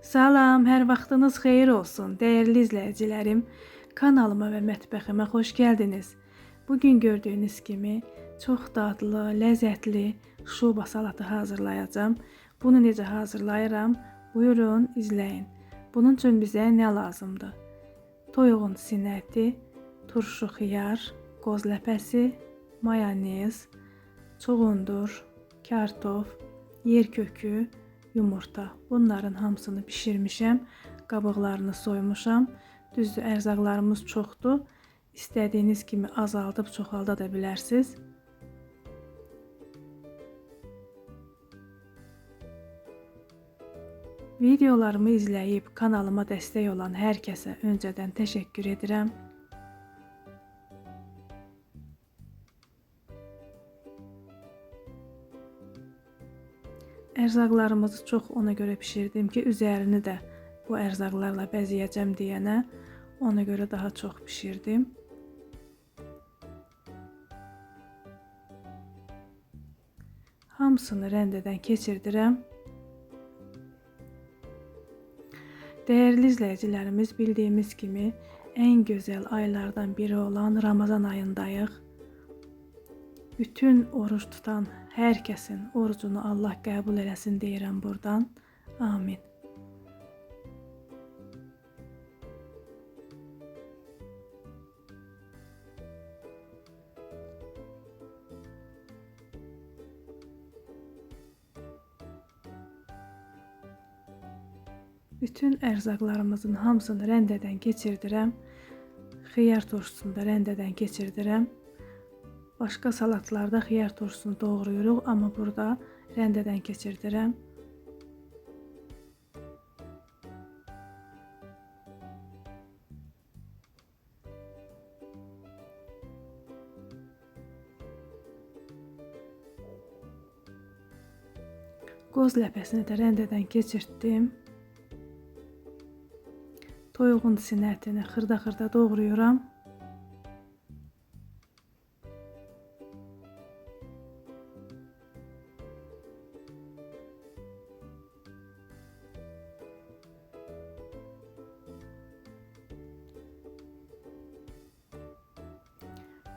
Salam, hər vaxtınız xeyir olsun, dəyərli izləyicilərim. Kanalıma və mətbəximə xoş gəldiniz. Bugün gördüyünüz kimi çox dadlı, ləzzətli şuba salatı hazırlayacağam. Bunu necə hazırlayıram? Buyurun, izləyin. Bunun üçün bizə nə lazımdır? Toyuğun sinəti, turşu xiyar, qoz ləpəsi, mayonez, çuğundur, kartof, yer kökü, yumurta. Bunların hamısını bişirmişəm. Qabıqlarını soymuşam. Düzdür, ərzaqlarımız çoxdur. İstədiyiniz kimi azaldıb çoxalda da bilərsiniz. Videolarımı izləyib kanalıma dəstək olan hər kəsə öncədən təşəkkür edirəm. Ərzaqlarımızı çox ona görə bişirdim ki, üzərini də bu ərzaqlarla bəzəyəcəm deyənə ona görə daha çox bişirdim. Hamısını rəndədən keçirdirəm. Dəyərli izləyicilərimiz bildiyimiz kimi ən gözəl aylardan biri olan Ramazan ayındayıq. Bütün oruç tutan hər orucunu Allah qəbul eləsin deyirəm burdan. Amin. Bütün ərzaqlarımızın hamısını rəndədən keçirdirəm. Xiyar turşusunu da rəndədən keçirdirəm. Başqa salatlarda xiyar turşusunu doğrayırıq, amma burada rəndədən keçirdirəm. Qoz ləpəsini də rəndədən keçirtdim. Toyuğun sinətini xırda-xırda doğrayıram.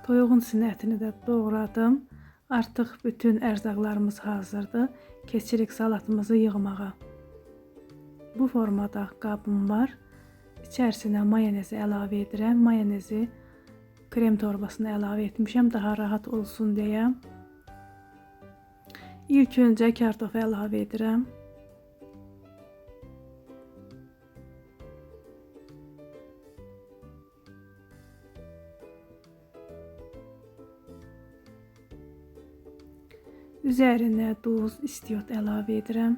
Toyuğun sinətini də doğradım. Artıq bütün ərzaqlarımız hazırdır. Keçirik salatımızı yığmağa. Bu formada qabım var. İçərisinə mayonezi əlavə edirəm. Mayonezi krem torbasına əlavə etmişəm daha rahat olsun deyə. İlk öncə kartofu əlavə edirəm. Üzərinə duz, istiyot əlavə edirəm.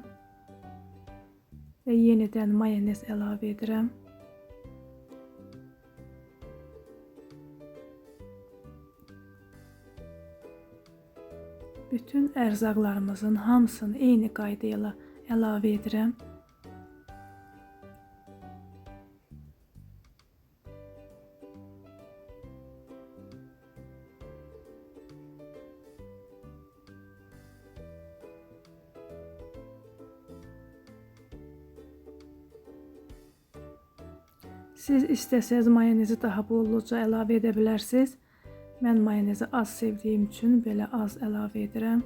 Və yenidən mayonez əlavə edirəm. Bütün ərzaqlarımızın hamısını eyni qayda ilə əlavə edirəm. Siz istəsəz mayonezi daha bolluca əlavə edə bilərsiniz. Mən mayonezi az sevdiyim üçün belə az əlavə edirəm.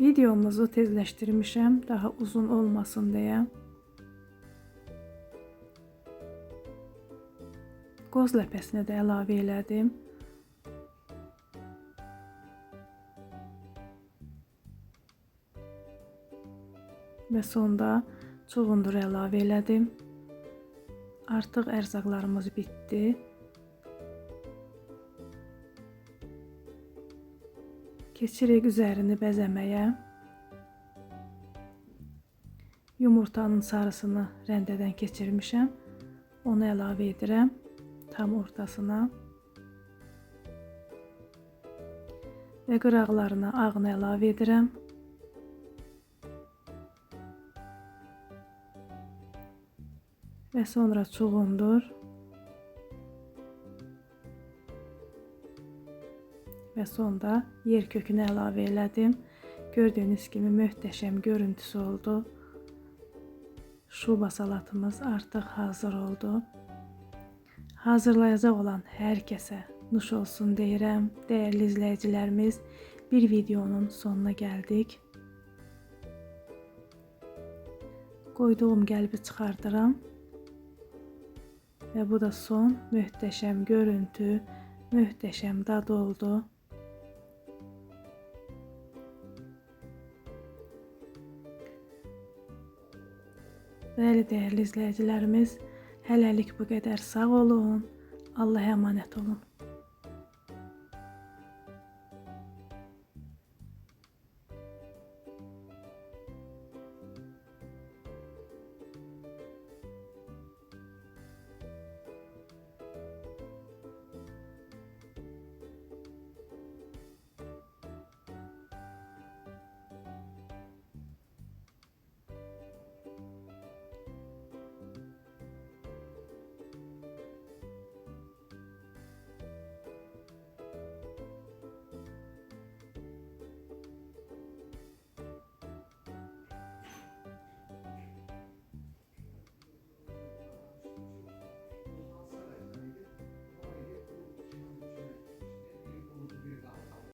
Videomuzu tezləşdirmişəm, daha uzun olmasın deyə. Qoz ləpəsini də əlavə elədim. Və sonda çuğundur əlavə elədim. Artıq ərzaqlarımız bitdi. Keçirik üzərini bəzəməyə. Yumurtanın sarısını rəndədən keçirmişəm. Onu əlavə edirəm tam ortasına. Və qıraqlarına ağını əlavə edirəm. Və sonra çuğundur. Və sonda yer kökünü əlavə elədim. Gördüyünüz kimi möhtəşəm görüntüsü oldu. Şuba salatımız artıq hazır oldu. Hazırlayacaq olan hər kəsə nuş olsun deyirəm. Dəyərli izləyicilərimiz, bir videonun sonuna gəldik. Qoyduğum qəlbi çıxardıram. Və bu da son möhtəşəm görüntü, möhtəşəm dad oldu. Bəli, dəyərli izləyicilərimiz, hələlik bu qədər sağ olun. Allah'a emanet olun.